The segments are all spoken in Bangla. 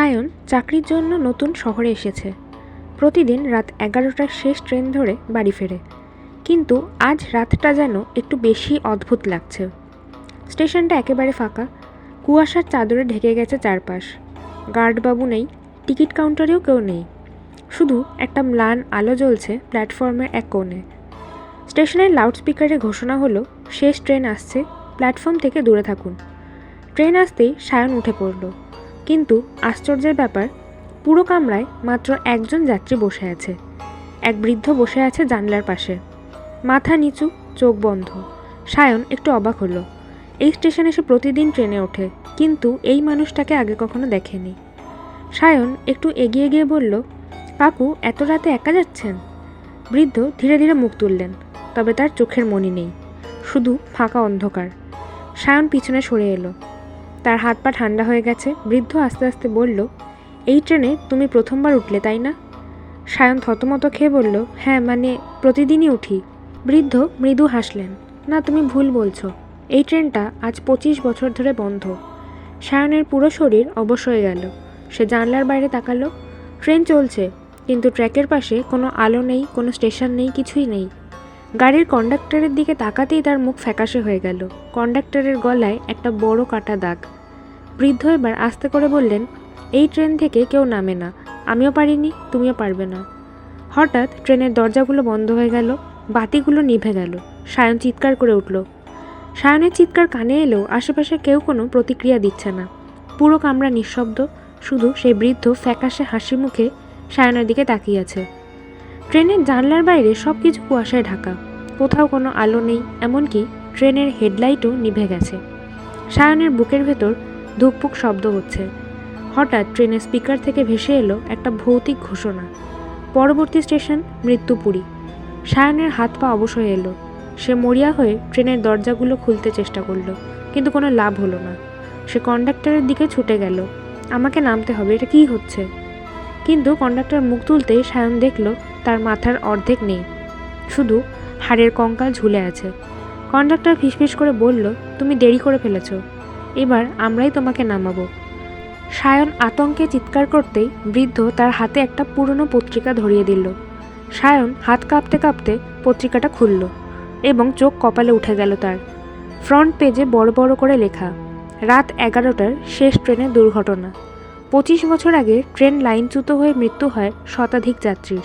সায়ন চাকরির জন্য নতুন শহরে এসেছে। প্রতিদিন রাত এগারোটার শেষ ট্রেন ধরে বাড়ি ফেরে। কিন্তু আজ রাতটা যেন একটু বেশি অদ্ভুত লাগছে। স্টেশনটা একেবারে ফাঁকা। কুয়াশার চাদরে ঢেকে গেছে চারপাশ। গার্ডবাবু নেই, টিকিট কাউন্টারেও কেউ নেই। শুধু একটা ম্লান আলো জ্বলছে প্ল্যাটফর্মের এক কোণে। স্টেশনের লাউডস্পিকারে ঘোষণা হলো, শেষ ট্রেন আসছে, প্ল্যাটফর্ম থেকে দূরে থাকুন। ট্রেন আসতেই সায়ন উঠে পড়ল। কিন্তু আশ্চর্যের ব্যাপার, পুরো কামরায় মাত্র একজন যাত্রী বসে আছে। এক বৃদ্ধ বসে আছে জানলার পাশে। মাথা নিচু, চোখ বন্ধ। সায়ন একটু অবাক হলো। এই স্টেশনে সে প্রতিদিন ট্রেনে ওঠে, কিন্তু এই মানুষটাকে আগে কখনো দেখেনি। সায়ন একটু এগিয়ে গিয়ে বলল, কাকু, এত রাতে একা যাচ্ছেন? বৃদ্ধ ধীরে ধীরে মুখ তুললেন, তবে তার চোখের মনি নেই, শুধু ফাঁকা অন্ধকার। সায়ন পিছনে সরে এলো। তার হাত পা ঠান্ডা হয়ে গেছে। বৃদ্ধ আস্তে আস্তে বলল, এই ট্রেনে তুমি প্রথমবার উঠলে, তাই না? সায়ন থতমত খেয়ে বলল হ্যাঁ মানে প্রতিদিনই উঠি। বৃদ্ধ মৃদু হাসলেন, না, তুমি ভুল বলছো। এই ট্রেনটা আজ পঁচিশ বছর ধরে বন্ধ। সায়নের পুরো শরীর অবশ হয়ে গেল। সে জানলার বাইরে তাকালো। ট্রেন চলছে, কিন্তু ট্র্যাকের পাশে কোনো আলো নেই, কোনো স্টেশন নেই, কিছুই নেই। গাড়ির কন্ডাক্টরের দিকে তাকাতেই তার মুখ ফ্যাকাশে হয়ে গেল। কন্ডাক্টরের গলায় একটা বড় কাটা দাগ। বৃদ্ধ এবার আস্তে করে বললেন, এই ট্রেন থেকে কেউ নামে না। আমিও পারিনি, তুমিও পারবে না। হঠাৎ ট্রেনের দরজাগুলো বন্ধ হয়ে গেল, বাতিগুলো নিভে গেল। সায়ন চিৎকার করে উঠল। সায়নের চিৎকার কানে এলেও আশেপাশে কেউ কোনো প্রতিক্রিয়া দিচ্ছে না। পুরো কামরা নিঃশব্দ, শুধু সেই বৃদ্ধ ফ্যাকাশে হাসি মুখে সায়নের দিকে তাকিয়ে আছে। ট্রেনের জানলার বাইরে সব কিছু কুয়াশায় ঢাকা। কোথাও কোনো আলো নেই, এমনকি ট্রেনের হেডলাইটও নিভে গেছে। সায়নের বুকের ভেতর ধুকপুক শব্দ হচ্ছে। হঠাৎ ট্রেনের স্পিকার থেকে ভেসে এলো একটা ভৌতিক ঘোষণা। পরবর্তী স্টেশন মৃত্যুপুরী। সায়নের হাত পা অবশ হয়ে এলো। সে মরিয়া হয়ে ট্রেনের দরজাগুলো খুলতে চেষ্টা করল, কিন্তু কোনো লাভ হলো না। সে কন্ডাক্টরের দিকে ছুটে গেল। আমাকে নামতে হবে, এটা কী হচ্ছে? কিন্তু কন্ডাক্টর মুখ তুলতেই সায়ন দেখল তার মাথার অর্ধেক নেই। শুধু হাড়ের কঙ্কাল ঝুলে আছে। কন্ডাক্টর ফিসফিস করে বলল, তুমি দেরি করে ফেলেছ। এবার আমরাই তোমাকে নামাবো। সায়ন আতঙ্কে চিৎকার করতেই বৃদ্ধ তার হাতে একটা পুরনো পত্রিকা ধরিয়ে দিল। সায়ন হাত কাঁপতে কাঁপতে পত্রিকাটা খুলল এবং চোখ কপালে উঠে গেল তার। ফ্রন্ট পেজে বড় বড় করে লেখা, রাত এগারোটার শেষ ট্রেনের দুর্ঘটনা। পঁচিশ বছর আগে ট্রেন লাইনচ্যুত হয়ে মৃত্যু হয় শতাধিক যাত্রীর।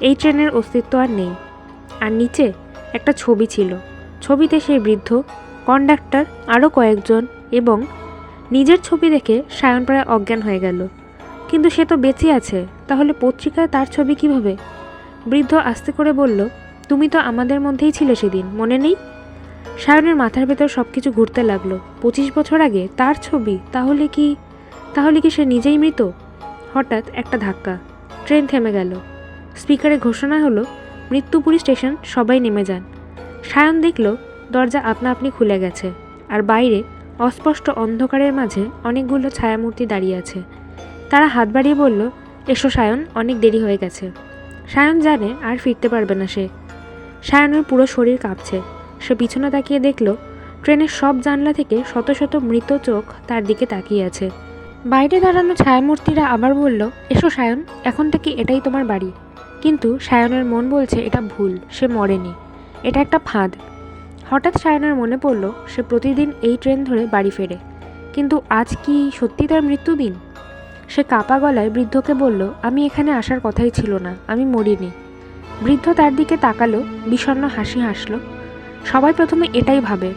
এই ট্রেনের অস্তিত্ব আর নেই। আর নিচে একটা ছবি ছিল। ছবিতে সেই বৃদ্ধ, কন্ডাক্টর, আরও কয়েকজন এবং নিজের ছবি দেখে সায়ন প্রায় অজ্ঞান হয়ে গেল। কিন্তু সে তো বেঁচে আছে, তাহলে পত্রিকায় তার ছবি কীভাবে? বৃদ্ধ আস্তে করে বলল, তুমি তো আমাদের মধ্যেই ছিলে সেদিন, মনে নেই? সায়নের মাথার ভেতর সব কিছু ঘুরতে লাগল। পঁচিশ বছর আগে তার ছবি, তাহলে কি তাহলে কি সে নিজেই মৃত? হঠাৎ একটা ধাক্কা। ট্রেন থেমে গেল। স্পিকারে ঘোষণা হলো মৃত্যুপুরী স্টেশন, সবাই নেমে যান। সায়ন দেখল, দরজা আপনা আপনি খুলে গেছে। আর বাইরে, অস্পষ্ট অন্ধকারের মাঝে অনেকগুলো ছায়ামূর্তি দাঁড়িয়ে আছে। তারা হাত বাড়িয়ে বলল, এসো সায়ন, অনেক দেরি হয়ে গেছে। সায়ন জানে আর ফিরতে পারবে না সে। সায়নের পুরো শরীর কাঁপছে। সে পিছনে তাকিয়ে দেখল, ট্রেনের সব জানলা থেকে শত শত মৃত চোখ তার দিকে তাকিয়ে আছে। বাইরে দাঁড়ানো ছায়ামূর্তিরা আবার বলল, এসো সায়ন, এখন থেকে এটাই তোমার বাড়ি। কিন্তু সায়নের মন বলছে, এটা ভুল, সে মরেনি, এটা একটা ফাঁদ। হঠাৎ সায়নের মনে পড়ল, সে প্রতিদিন এই ট্রেন ধরে বাড়ি ফেরে। কিন্তু আজ কি সত্যি তার মৃত্যুদিন? সে কাপা গলায় বৃদ্ধকে বলল, আমি এখানে আসার কথাই ছিল না, আমি মরিনি। বৃদ্ধ তার দিকে তাকালো, বিষণ্ণ হাসি হাসলো। সবাই প্রথমে এটাই ভাবে।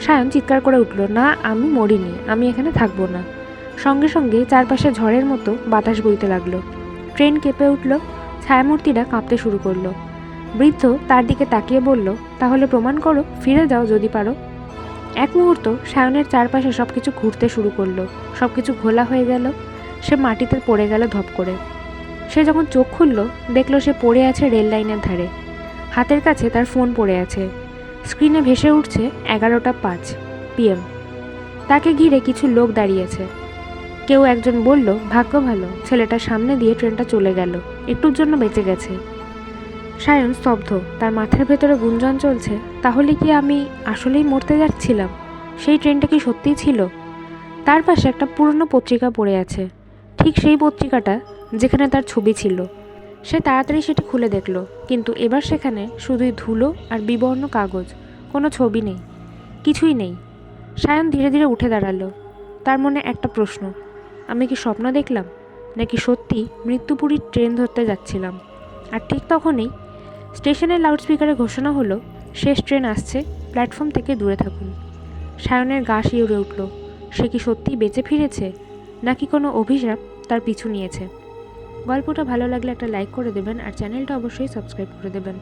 সায়ন চিৎকার করে উঠল, না, আমি মরিনি, আমি এখানে থাকব না। সঙ্গে সঙ্গে চারপাশে ঝড়ের মতো বাতাস বইতে লাগল। ট্রেন কেঁপে উঠল ছায়ামূর্তিটা কাঁপতে শুরু করল। বৃদ্ধ তার দিকে তাকিয়ে বলল, তাহলে প্রমাণ করো, ফিরে যাও যদি পারো। এক মুহূর্ত সায়নের চারপাশে সব কিছু ঘুরতে শুরু করল। সব কিছু ঘোলা হয়ে গেল, সে মাটিতে পড়ে গেল ধপ করে। সে যখন চোখ খুলল, দেখল সে পড়ে আছে রেল লাইনের ধারে। হাতের কাছে তার ফোন পড়ে আছে। স্ক্রিনে ভেসে উঠছে এগারোটা পাঁচ পিএম তাকে ঘিরে কিছু লোক দাঁড়িয়েছে কেউ একজন বলল, ভাগ্য ভালো, ছেলেটা সামনে দিয়ে ট্রেনটা চলে গেল। একটুর জন্য বেঁচে গেছে। সায়ন স্তব্ধ, তার মাথার ভেতরে গুঞ্জন চলছে, তাহলে কি আমি আসলেই মরতে যাচ্ছিলাম? সেই ট্রেনটা কি সত্যিই ছিল? তার পাশে একটা পুরনো পত্রিকা পড়ে আছে। ঠিক সেই পত্রিকাটা যেখানে তার ছবি ছিল। সে তাড়াতাড়ি সেটি খুলে দেখল, কিন্তু এবার সেখানে শুধুই ধুলো আর বিবর্ণ কাগজ, কোনো ছবি নেই, কিছুই নেই। সায়ন ধীরে ধীরে উঠে দাঁড়াল। তার মনে একটা প্রশ্ন আমি কি স্বপ্ন দেখলাম? নাকি সত্যি মৃত্যুপুরীর ট্রেন ধরতে যাচ্ছিলাম? আর ঠিক তখনই স্টেশনের লাউডস্পিকারে ঘোষণা হলো, শেষ ট্রেন আসছে প্ল্যাটফর্ম থেকে দূরে থাকুন। সায়নের গা শিউরে উঠল, সে কি সত্যিই বেঁচে ফিরেছে? নাকি কোনো অভিশাপ তার পিছু নিয়েছে? গল্পটা ভালো লাগলে একটা লাইক করে দেবেন আর চ্যানেলটা অবশ্যই সাবস্ক্রাইব করে দেবেন।